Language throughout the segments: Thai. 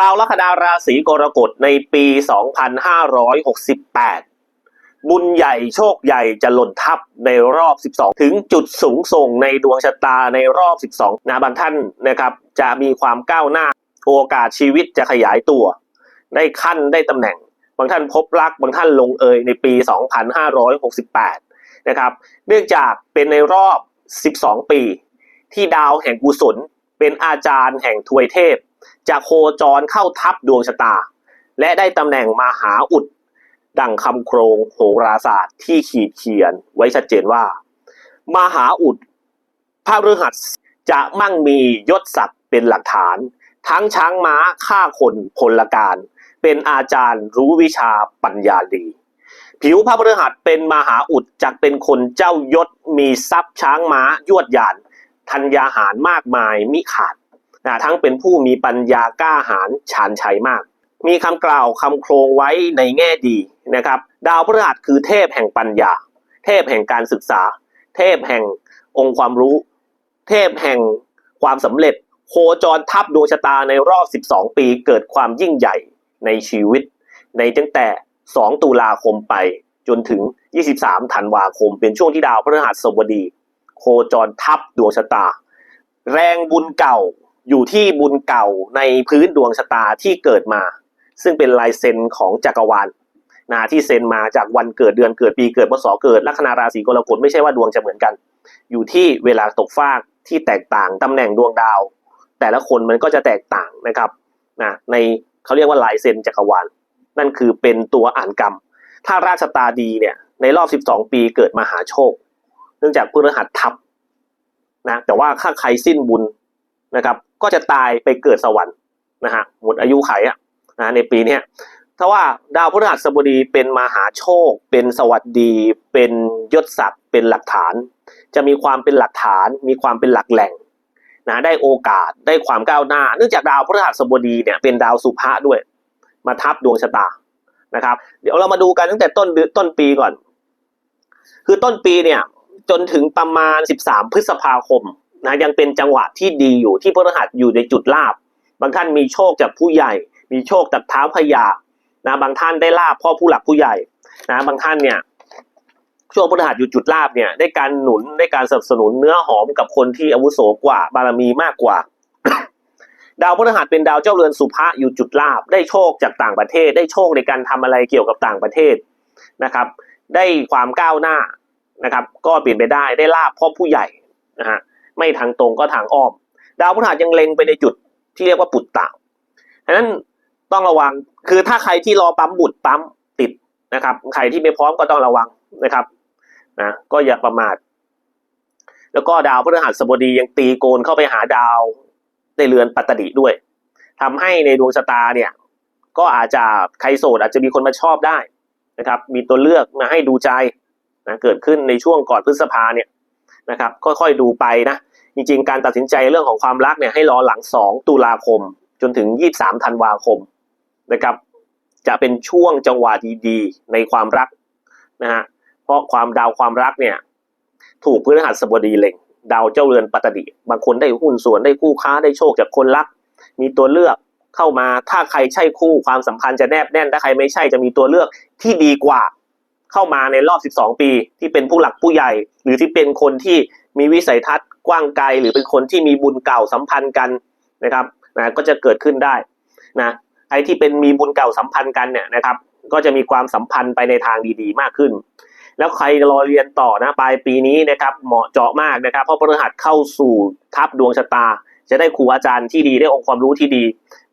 ดาวลัคนาราศีกรกฎในปี 2568 บุญใหญ่โชคใหญ่จะหล่นทับในรอบ 12 ถึงจุดสูงส่งในดวงชะตาในรอบ 12นะบางท่านนะครับ จะมีความก้าวหน้าโอกาสชีวิตจะขยายตัว ได้ขั้นได้ตำแหน่ง บางท่านพบรักบางท่านลงเอยในปี 2568 นะครับ เนื่องจากเป็นในรอบ 12 ปี ที่ดาวแห่งกุศลเป็นอาจารย์แห่งทวยเทพ จะโคจรเข้าทับดวงชะตา และได้ตำแหน่งมหาอุด ดังคำโครงโหราศาสตร์ที่ขีดเขียนไว้ชัดเจนว่า มหาอุดพระฤหัสจะมั่งมียศศักดิ์เป็นหลักฐาน ทั้งช้างม้าฆ่าคนพลการ เป็นอาจารย์รู้วิชาปัญญาดีผิวพระพฤหัสเป็นมหาอุดจักเป็นคนเจ้ายศมีทรัพย์ช้างม้ายวดยานธัญญาหารมากมายมิขาด นะทั้งเป็นผู้มีปัญญากล้าหาญชาญชัยมาก มีคำกล่าวคำโครงไว้ในแง่ดีนะครับ ดาวพฤหัสคือเทพแห่งปัญญา เทพแห่งการศึกษา เทพแห่งองค์ความรู้ เทพแห่งความสำเร็จ โคจรทับดวงชะตาในรอบ 12 ปีเกิดความยิ่งใหญ่ในชีวิต ในตั้งแต่ 2 ตุลาคมไปจนถึง 23 ธันวาคม เป็นช่วงที่ดาวพฤหัสบดี โคจรทับดวงชะตา แรงบุญเก่า อยู่ที่บุญเก่าในพื้นดวงชะตาที่เกิดมา ซึ่งเป็นลายเซ็นของจักรวาลนะที่เซ็นมาจากวันเกิดเดือนเกิดปีเกิดพศเกิดลัคนาราศีกรกฎไม่ใช่ว่าดวงจะเหมือนกัน อยู่ที่เวลาตกฟากที่แตกต่างตำแหน่งดวงดาว แต่ละคนมันก็จะแตกต่างนะครับนะในเขาเรียกว่าลายเซ็นจักรวาลนั่นคือเป็นตัวอ่านกรรม ถ้าราชตาดีเนี่ยในรอบ 12 ปีเกิดมหาโชค เนื่องจากพฤหัสทับนะแต่ว่าถ้าใครสิ้นบุญนะครับ ก็จะตายไปเกิดสวรรค์นะฮะหมดอายุไขอะนะในปีเนี้ยถ้าว่าดาวพฤหัสบดีเป็นมหาโชค เป็นสวัสดี เป็นยศศักดิ์เป็นหลักฐาน จะมีความเป็นหลักฐาน มีความเป็นหลักแหล่งนะได้โอกาสได้ความก้าวหน้า เนื่องจากดาวพฤหัสบดีเนี่ยเป็นดาวสุภะด้วย มาทับดวงชะตานะครับ เดี๋ยวเรามาดูกันตั้งแต่ต้นเดือนต้นปีก่อน คือต้นปีเนี่ยจนถึงประมาณ 13 พฤษภาคม นะยังเป็นจังหวะที่ดีอยู่ที่พฤหัสอยู่ในจุดลาบบางท่านมีโชคจากผู้ใหญ่ มีโชคจากเท้าพญานะบางท่านได้ลาบพ่อผู้หลักผู้ใหญ่นะบางท่านเนี่ยช่วงพฤหัสอยู่จุดลาบเนี่ยได้การหนุนได้การสนับสนุนเนื้อหอมกับคนที่อาวุโสกว่าบารมีมากกว่า ดาวพฤหัสเป็นดาวเจ้าเรือนสุภะอยู่จุดลาบได้โชคจากต่างประเทศ ได้โชคในการทำอะไรเกี่ยวกับต่างประเทศนะครับ ได้ความก้าวหน้านะครับ ก็เปลี่ยนไปได้ได้ลาบพ่อผู้ใหญ่นะฮะ ไม่ทางตรงก็ทางอ้อม ดาวพฤหัสยังเล็งไปในจุดที่เรียกว่าปุตตะฉะนั้นต้องระวังคือถ้าใครที่รอปั๊มบุตรปั๊มติดนะครับ ใครที่ไม่พร้อมก็ต้องระวังนะครับนะก็อย่าประมาท แล้วก็ดาวพฤหัสบดียังตีโกนเข้าไปหาดาวในเรือนปัตตดิด้วยทำให้ในดวงชะตาเนี่ย ก็อาจจะใครโสดอาจจะมีคนมาชอบได้นะครับ มีตัวเลือกมาให้ดูใจนะเกิดขึ้นในช่วงก่อนพฤษภาเนี่ย นะครับค่อยๆดูไปนะจริง ๆ การตัดสินใจเรื่องของความรักเนี่ยให้รอหลัง 2 ตุลาคม จนถึง 23ธันวาคมนะครับจะเป็นช่วงจังหวะดีๆ ในความรักนะฮะเพราะความดาวความรักเนี่ยถูกพฤหัสบดีเล็งดาวเจ้าเรือนปัตตดิบางคนได้หุ้นส่วนได้คู่ค้าได้โชคจากคนรัก มีตัวเลือกเข้ามาถ้าใครใช่คู่ความสัมพันธ์จะแนบแน่นถ้าใครไม่ใช่จะมีตัวเลือกที่ดีกว่า เข้ามาในรอบ 12 ปี ที่เป็นผู้หลักผู้ใหญ่ หรือที่เป็นคนที่มีวิสัยทัศน์กว้างไกล หรือเป็นคนที่มีบุญเก่าสัมพันธ์กันนะครับนะก็จะเกิดขึ้นได้นะใครที่เป็นมีบุญเก่าสัมพันธ์กันเนี่ยนะครับ ก็จะมีความสัมพันธ์ไปในทางดีๆ มากขึ้น แล้วใครรอเรียนต่อนะปลายปีนี้นะครับเหมาะเจาะมากนะครับ เพราะพฤหัสเข้าสู่ทับดวงชะตา จะได้ครูอาจารย์ที่ดีได้องค์ความรู้ที่ดี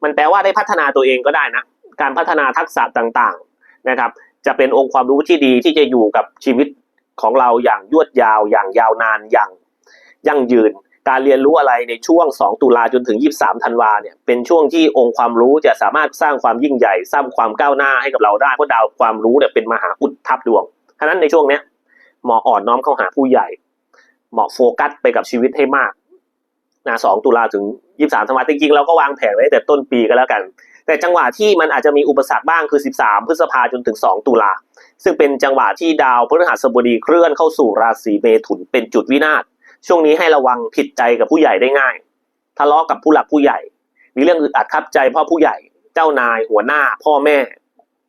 มันแปลว่าได้พัฒนาตัวเองก็ได้นะการพัฒนาทักษะต่างๆนะครับ จะเป็นองค์ความรู้ที่ดีที่จะอยู่กับชีวิตของเราอย่างยวดยาวอย่างยาวนานอย่างยั่งยืน การเรียนรู้อะไรในช่วง 2 ตุลาจนถึง 23 ธันวาเนี่ยเป็นช่วงที่องค์ความรู้จะสามารถสร้างความยิ่งใหญ่ สร้างความก้าวหน้าให้กับเราได้เพราะดาวความรู้เนี่ยเป็นมหาอุดทับดวงฉะนั้นในช่วงเนี้ยเหมาะอ่อนน้อมเข้าหาผู้ใหญ่ เหมาะโฟกัสไปกับชีวิตให้มากนะ2ตุลาถึง 23 ธันวาจริงๆเราก็วางแผนไว้แต่ต้นปีก็แล้วกัน แต่จังหวะที่มันอาจจะมีอุปสรรคบ้างคือ 13 พฤษภาจนถึง 2 ตุลา ซึ่งเป็นจังหวะที่ดาวพฤหัสบดีเคลื่อนเข้าสู่ราศีเมถุนเป็นจุดวินาศช่วงนี้ให้ระวังผิดใจกับผู้ใหญ่ได้ง่าย ทะเลาะกับผู้หลักผู้ใหญ่ มีเรื่องอึดอัดคับใจพราะผู้ใหญ่ เจ้านายหัวหน้า พ่อแม่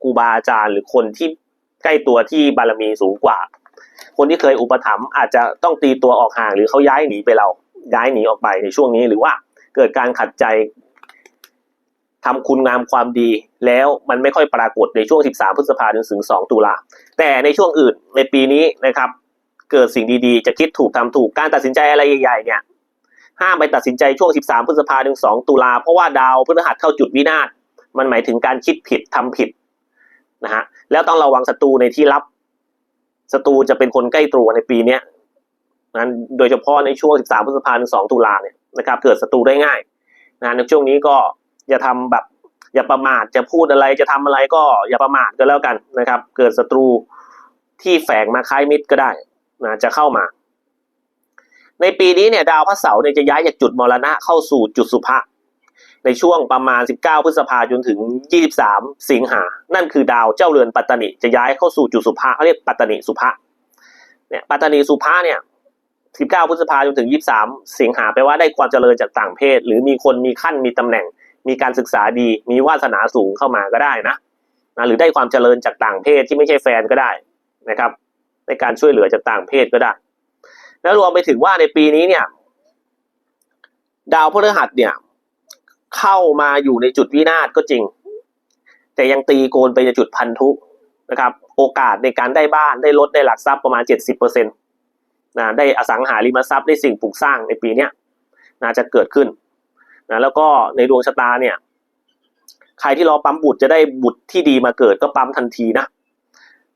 ครูบาอาจารย์หรือคนที่ใกล้ตัวที่บารมีสูงกว่า คนที่เคยอุปถัมภ์อาจจะต้องตีตัวออกห่างหรือเขาย้ายหนีไปเราย้ายหนีออกไปในช่วงนี้หรือว่าเกิดการขัดใจ ทำคุณงามความดีแล้วมันไม่ค่อยปรากฏในช่วง 13 พฤษภาคมถึง 2 ตุลา แต่ในช่วงอื่นในปีนี้นะครับเกิดสิ่งดีๆ จะคิดถูกทำถูกการตัดสินใจอะไรใหญ่ๆเนี่ยห้ามไปตัดสินใจช่วง 13 พฤษภาถึง 2 ตุลา เพราะว่าดาวพฤหัสเข้าจุดวินาศมันหมายถึงการคิดผิดทำผิดนะฮะแล้วต้องระวังศัตรูในที่ลับศัตรูจะเป็นคนใกล้ตัวในปีเนี้ยนั้นโดยเฉพาะในช่วง 13 พฤษภาถึง 2 ตุลาเนี่ยนะครับเกิดศัตรูได้ง่ายนะในช่วงนี้ก็ อย่าทำแบบ อย่าประมาทจะพูดอะไรจะทำอะไรก็อย่าประมาทก็แล้วกันนะครับ เกิดศัตรูที่แฝงมาคล้ายมิตรก็ได้นะจะเข้ามา ในปีนี้เนี่ยดาวพระเสาร์เนี่ยจะย้ายจากจุดมรณะเข้าสู่จุดสุภะในช่วงประมาณ 19 พฤษภาจนถึง 23 สิงหา นั่นคือดาวเจ้าเรือนปัตตนิจะย้ายเข้าสู่จุดสุภะเขาเรียกปัตตนิสุภะเนี่ยปัตตนิสุภะเนี่ย 19 พฤษภาจนถึง 23 สิงหาแปลว่าได้ความเจริญจากต่างเพศ หรือมีคนมีขั้นมีตำแหน่ง มีการศึกษาดี มีวาสนาสูงเข้ามาก็ได้นะนะหรือได้ความเจริญจากต่างเพศที่ไม่ใช่แฟนก็ได้นะครับ ในการช่วยเหลือจากต่างเพศก็ได้ แล้วรวมไปถึงว่าในปีนี้เนี่ย ดาวพฤหัสเนี่ย เข้ามาอยู่ในจุดวินาศก็จริง แต่ยังตีโกนไปในจุดพันธุนะครับ โอกาสในการได้บ้านได้รถได้หลักทรัพย์ประมาณเจ็ดสิบเปอร์เซ็นตนะได้อสังหาริมทรัพย์ได้สิ่งปลูกสร้างในปีนี้นะจะเกิดขึ้น นะแล้วก็ในดวงชะตาเนี่ย ใครที่รอปั๊มบุตรจะได้บุตรที่ดีมาเกิดก็ปั๊มทันทีนะ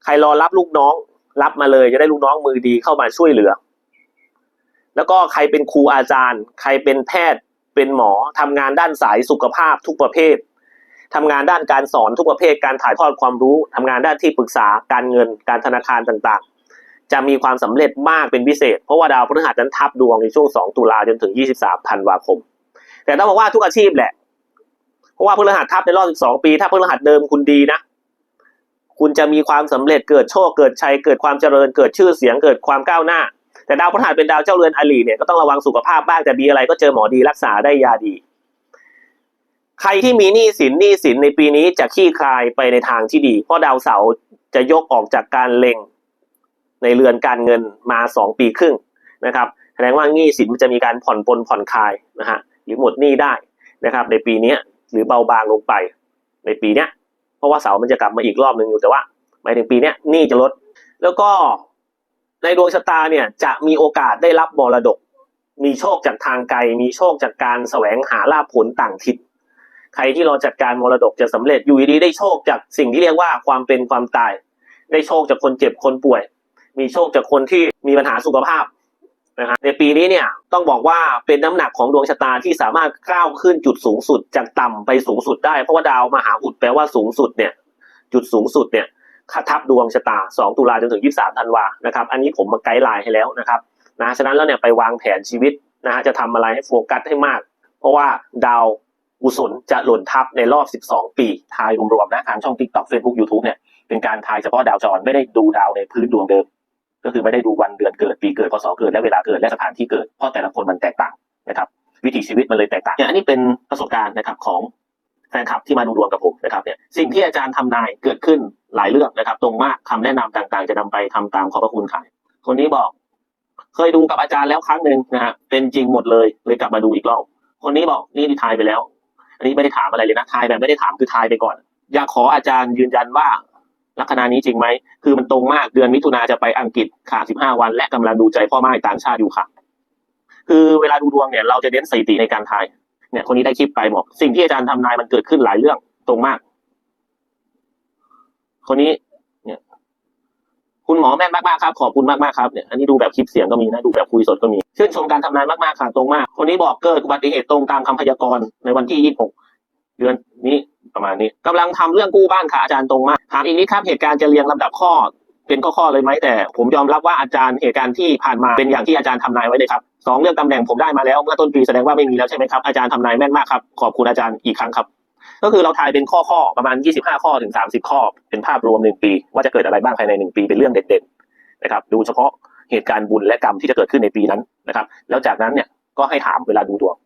ใครรอรับลูกน้องรับมาเลยจะได้ลูกน้องมือดีเข้ามาช่วยเหลือ แล้วก็ใครเป็นครูอาจารย์ ใครเป็นแพทย์เป็นหมอทำงานด้านสายสุขภาพทุกประเภททำงานด้านการสอนทุกประเภทการถ่ายทอดความรู้ทำงานด้านที่ปรึกษาการเงินการธนาคารต่างๆ จะมีความสำเร็จมากเป็นพิเศษ เพราะว่าดาวพฤหัสนั้นทับดวงในช่วง 2 ตุลาจนถึง 23 ธันวาคม แต่ต้องบอกว่าทุกอาชีพแหละ เพราะว่าพฤหัสทับในรอบ 12 ปี ถ้าพฤหัสเดิมคุณดีนะ คุณจะมีความสำเร็จเกิดโชคเกิดชัยเกิดความเจริญเกิดชื่อเสียงเกิดความก้าวหน้า แต่ดาวพฤหัสเป็นดาวเจ้าเรือนอลีเนี่ยก็ต้องระวังสุขภาพบ้างแต่มีอะไรก็เจอหมอดีรักษาได้ยาดี ใครที่มีหนี้สินหนี้สินในปีนี้จะขี้คลายไปในทางที่ดี เพราะดาวเสาร์จะยกออกจากการเล็งในเรือนการเงินมาสองปีครึ่งนะครับแสดงว่าหนี้สินมันจะมีการผ่อนปลนผ่อนคลายนะฮะ หรือหมดหนี้ได้นะครับ ในปีนี้หรือเบาบางลงไปในปีนี้เพราะว่าเสาร์มันจะกลับมาอีกรอบหนึ่งอยู่แต่ว่าหมายถึงปีนี้หนี้จะลด แล้วก็ในดวงชะตาเนี่ยจะมีโอกาสได้รับมรดก มีโชคจากทางไกล มีโชคจากการแสวงหาลาภผลต่างทิศใครที่รอจัดการมรดกจะสำเร็จอยู่ดีๆได้โชคจากสิ่งที่เรียกว่าความเป็นความตาย ได้โชคจากคนเจ็บคนป่วย มีโชคจากคนที่มีปัญหาสุขภาพ นะฮะในปีนี้เนี่ยต้องบอกว่าเป็นน้ำหนักของดวงชะตาที่สามารถก้าวขึ้นจุดสูงสุดจากต่ำไปสูงสุดได้ เพราะว่าดาวมหาอุดแปลว่าสูงสุดเนี่ยจุดสูงสุดเนี่ยทับดวงชะตา 2 ตุลาจนถึง 23 ธันวานะครับอันนี้ผมมาไกด์ไลน์ให้แล้วนะครับนะฉะนั้นแล้วเนี่ยไปวางแผนชีวิตนะฮะจะทำอะไรให้โฟกัสให้มาก เพราะว่าดาวกุศลจะหล่นทับในรอบ 12 ปีทายรวมๆนะทางช่อง TikTok Facebook YouTube เนี่ยเป็นการทายเฉพาะดาวจรไม่ได้ดูดาวในพื้นดวงเดิม ก็คือไม่ได้ดูวันเดือนเกิดปีเกิดพศเกิดและเวลาเกิดและสถานที่เกิดเพราะแต่ละคนมันแตกต่างนะครับ วิถีชีวิตมันเลยแตกต่างเนี่ยอันนี้เป็นประสบการณ์นะครับของแฟนคลับที่มาดูดวงกับผมนะครับเนี่ยสิ่งที่อาจารย์ทำนายเกิดขึ้นหลายเรื่องนะครับ ตรงมากคำแนะนำต่างๆ จะนำไปทำตามขอบพระคุณค่ะคนนี้บอก เคยดูกับอาจารย์แล้วครั้งหนึ่งนะฮะเป็นจริงหมดเลยเลยกลับมาดูอีกรอบคนนี้บอกนี่ทายไปแล้ว อันนี้ไม่ได้ถามอะไรเลยนะทายแบบไม่ได้ถามคือทายไปก่อน อยากขออาจารย์ยืนยันว่า ลัคนานี้จริงไหม คือมันตรงมากเดือนมิถุนาจะไปอังกฤษค่ะ15วัน และกำลังดูใจพ่อไม้ต่างชาติอยู่ค่ะ คือเวลาดูดวงเนี่ยเราจะเน้นสถิติในการทาย เนี่ยคนนี้ได้คลิปไปบอก สิ่งที่อาจารย์ทำนายมันเกิดขึ้นหลายเรื่องตรงมาก คนนี้ เนี่ย คุณหมอแม่นมากๆครับ ขอบคุณมากๆครับเนี่ยอันนี้ดูแบบคลิปเสียงก็มีนะดูแบบคุยสดก็มีชื่นชมการทำนายมากๆค่ะตรงมาก คนนี้บอกเกิดอุบัติเหตุตรงตามคำพยากรณ์ในวันที่26เดือนนี้ ประมาณนี้กำลังทำเรื่องกู้บ้านค่ะอาจารย์ตรงมากถามอีกนิดครับเหตุการณ์จะเรียงลำดับข้อ เป็นข้อๆเลยไหมแต่ ผมยอมรับว่าอาจารย์เหตุการณ์ที่ผ่านมาเป็นอย่างที่อาจารย์ทำนายไว้เลยครับสองเรื่องตำแหน่งผมได้มาแล้วเมื่อต้นปีแสดงว่าไม่มีแล้วใช่ไหมครับอาจารย์ทำนายแม่นมากครับขอบคุณอาจารย์อีกครั้งครับก็คือเราทายเป็นข้อๆประมาณ 25 ข้อถึง 30 ข้อ เป็นภาพรวมหนึ่งปี ว่าจะเกิดอะไรบ้างภายในหนึ่งปีเป็นเรื่องเด่นๆนะครับดูเฉพาะเหตุการณ์บุญและกรรมที่จะเกิดขึ้นในปีนั้นนะครับ แล้วจากนั้นเนี่ยก็ให้ถามเวลาดูดวง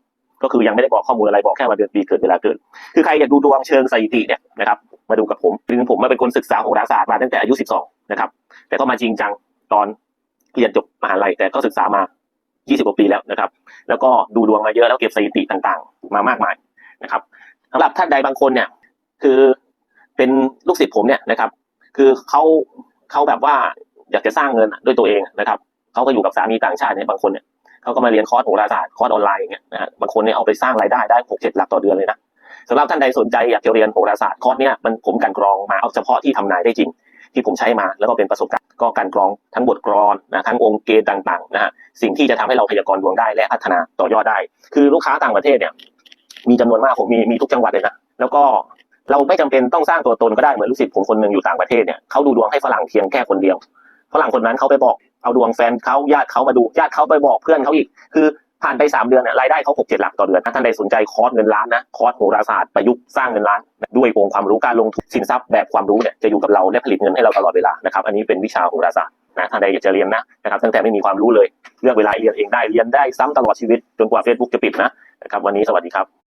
ก็คือยังไม่ได้บอกข้อมูลอะไรบอกแค่วันเดือนปีเกิดเวลาเกิด คือใครอยากดูดวงเชิงสถิติเนี่ยนะครับมาดูกับผมซึ่งผมมาเป็นคนศึกษาโหราศาสตร์มาตั้งแต่อายุ 12 นะครับ แต่ก็มาจริงจังตอนเรียนจบมหาลัยแต่ก็ศึกษามา 20 กว่าปีแล้วนะครับ แล้วก็ดูดวงมาเยอะแล้วเก็บสถิติต่างๆ มามากมายนะครับสำหรับท่านใดบางคนเนี่ยคือเป็นลูกศิษย์ผมเนี่ยนะครับ คือเขาเขาแบบว่าอยากจะสร้างเงินด้วยตัวเองนะครับเขาก็อยู่กับสามีต่างชาติเนี่ยบางคนเนี่ย เขาก็มาเรียนคอร์สโหราศาสตร์คอร์สออนไลน์อย่างเงี้ยนะฮะบางคนเนี่ยเอาไปสร้างรายได้ได้หกเจ็ดหลักต่อเดือนเลยนะสำหรับท่านใดสนใจอยากจะเรียนโหราศาสตร์คอร์สเนี่ยมันผมกันกรองมาเอาเฉพาะที่ทำนายได้จริง ที่ผมใช้มาแล้วก็เป็นประสบการณ์ก็กลันกรองทั้งบทกลอนนะทั้งองค์เกณฑ์ต่างๆนะฮะสิ่งที่จะทำให้เราพยากรณ์ดวงได้และพัฒนาต่อยอดได้ คือลูกค้าต่างประเทศเนี่ยมีจำนวนมากผมมีมีทุกจังหวัดเลยนะแล้วก็เราไม่จำเป็นต้องสร้างตัวตนก็ได้เหมือนลูกศิษย์ผมคนหนึ่งอยู่ต่างประเทศเนี่ยเขาดูดวงให้ฝรั่งเพียงแค่คนเดียวฝรั่งคนนั้นเขาไปบอก เอาดวงแฟนเขาญาติเขามาดูญาติเขาไปบอกเพื่อนเขาอีก คือผ่านไปสามเดือนเนี่ยรายได้เขาหกเจ็ดหลักต่อเดือนถ้าท่านใดสนใจคอร์สเงินล้านนะคอร์สโหราศาสตร์ประยุกต์สร้างเงินล้าน ด้วยองค์ความรู้การลงทุนสินทรัพย์แบบความรู้เนี่ยจะอยู่กับเราและผลิตเงินให้เราตลอดเวลานะครับอันนี้เป็นวิชาโหราศาสตร์นะท่านใดอยากจะเรียนนะนะครับตั้งแต่ไม่มีความรู้เลยเลือกเวลาเรียนเองได้เรียนได้ซ้ำตลอดชีวิตจนกว่า Facebook จะปิดนะนะครับวันนี้สวัสดีครับ